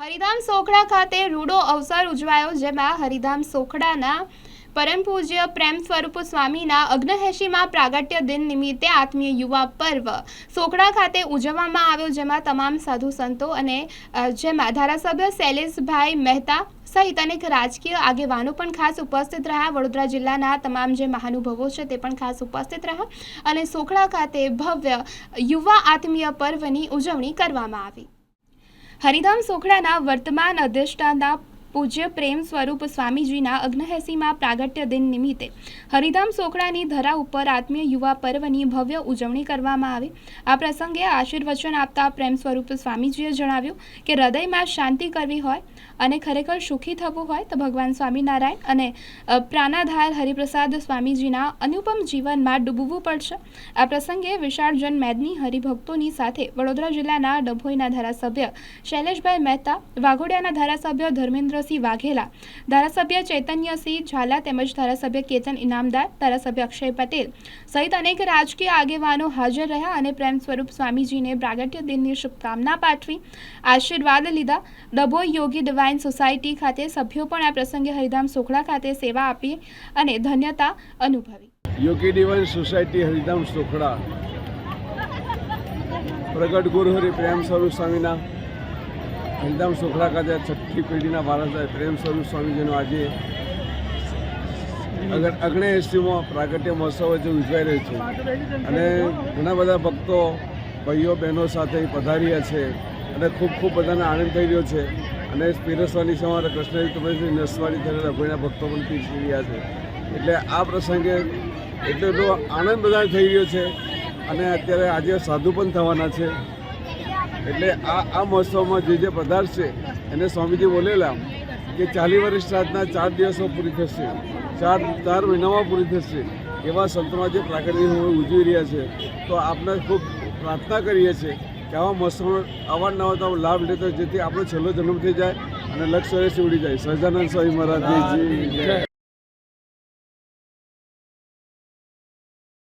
હરિધામ સોખડા ખાતે રૂડો અવસર ઉજવાયો, જેમાં હરિધામ સોખડાના પરમ પૂજ્ય પ્રેમ સ્વરૂપ સ્વામીના અગ્નહેશીમાં પ્રાગટ્ય દિન નિમિત્તે આત્મીય યુવા પર્વ સોખડા ખાતે ઉજવવામાં આવ્યો, જેમાં તમામ સાધુ સંતો અને જેમાં ધારાસભ્ય શૈલેષભાઈ મહેતા સહિત અનેક રાજકીય આગેવાનો પણ ખાસ ઉપસ્થિત રહ્યા. વડોદરા જિલ્લાના તમામ જે મહાનુભાવો છે તે પણ ખાસ ઉપસ્થિત રહ્યા અને સોખડા ખાતે ભવ્ય યુવા આત્મીય પર્વની ઉજવણી કરવામાં આવી. હરિધામ સોખડાના વર્તમાન અધ્યક્ષતાના પૂજ્ય પ્રેમ સ્વરૂપ સ્વામીજીના અગ્નહેસીમાં પ્રાગટ્ય દિન નિમિત્તે હરિધામ સોખડાની ધરા ઉપર આત્મીય યુવા પર્વની ભવ્ય ઉજવણી કરવામાં આવી. આ પ્રસંગે આશીર્વચન આપતા પ્રેમ સ્વરૂપ સ્વામીજીએ જણાવ્યું કે હૃદયમાં શાંતિ કરવી હોય અને ખરેખર સુખી થવું હોય તો ભગવાન સ્વામિનારાયણ અને પ્રાણાધાર હરિપ્રસાદ સ્વામીજીના અનુપમ જીવનમાં ડૂબવું પડશે. આ પ્રસંગે વિશાળ જન મેદની હરિભક્તોની સાથે વડોદરા જિલ્લાના ડભોઈના ધારાસભ્ય શૈલેષભાઈ મહેતા, વાઘોડિયાના ધારાસભ્ય ધર્મેન્દ્રસિંહ વાઘેલા. ધારાસભ્ય ચૈતન્યસિંહ ઝાલા તેમજ ધારાસભ્ય કેતન ઇનામદાર, ધારાસભ્ય અક્ષય પટેલ સહિત અનેક રાજકીય આગેવાનો હાજર રહ્યા અને પ્રેમ સ્વરૂપ સ્વામીજીને પ્રાગટ્ય દિનની શુભકામના પાઠવી, આશીર્વાદ લીધા. ડભોઈ યોગી ડિવાઇન સોસાયટી ખાતે સભ્યો પણ આ પ્રસંગે હરિધામ સોખડા ખાતે સેવા આપી અને ધન્યતા અનુભવી. યોગી ડિવાઇન સોસાયટી હરિધામ સોખડા પ્રગટ ગુરુહરિ પ્રેમ સ્વરૂપ સ્વામીના હરિધામ સોખલા ખાતે છઠ્ઠી પેઢીના વારસ પ્રેમ સ્વરૂપ સ્વામીજીનો આજે અગર અગ્ને પ્રાગટ્ય મહોત્સવ જે ઉજવાઈ રહ્યો છે. અને ઘણા બધા ભક્તો, ભાઈઓ, બહેનો સાથે પધાર્યા છે અને ખૂબ ખૂબ બધાને આનંદ થઈ રહ્યો છે. અને પીરસવાની સમારે કૃષ્ણજી કૃષ્ણ નસવાડી થયેલા રઘોઈના ભક્તો પણ પીરસી રહ્યા છે. એટલે આ પ્રસંગે એટલો એટલો આનંદ બધાને થઈ રહ્યો છે. અને અત્યારે આજે સાધુ પણ થવાના છે. એટલે આ આ મહોત્સવમાં જે જે પદાર્થ છે એને સ્વામીજી બોલેલા કે ચાલી વર્ષ શ્રાદ્ધના ચાર દિવસો પૂરી થશે, ચાર ચાર મહિનામાં પૂરી થશે, એવા સંતોમાં જે પ્રાકૃતિક ઉજવી રહ્યા છે. તો આપણે ખૂબ પ્રાર્થના કરીએ છીએ કે આવા મહોત્સવનો અવારનવાર તો લાભ લેતો, જેથી આપણો છેલ્લો જન્મ થઈ જાય અને લક્ષ્ય ઉડી જાય. સહજાનંદ સ્વામી મહારાજજી જય.